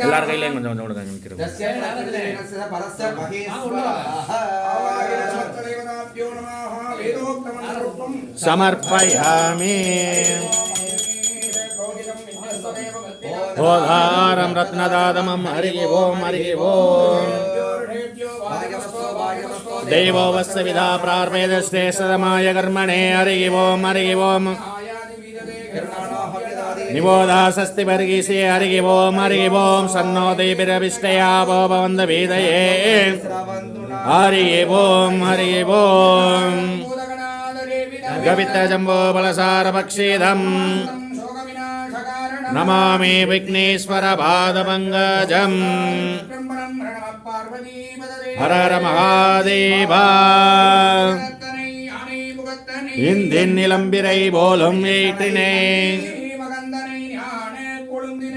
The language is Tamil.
எல்லார் கையிலையும் கொஞ்சம் கொஞ்சம் கொடுங்க நிற்கிறது சமர்ப்பயாமி. ஓதாரம் ரத்னதாதமம் ஹரி ஓம் ஹரி ஓம் தெய்வோ வஸ்விதா பிரார்வேதஸ்தே சதமாய கர்மணே ஹரி ஓம் ஓம் निबोधासस्ति वर्गीसे हरिः ओं हरिः ओं सन्नो देविरविष्टया वो भवन्त वेदये हरिः ओं हरिः ओं गवितजम्बो बलसारपक्षीधम् नमामि विघ्नेश्वरपादपङ्कजम् हर हर महादेव இந்தின் நிலம்பிரை போலும் ஏற்றினே கருணை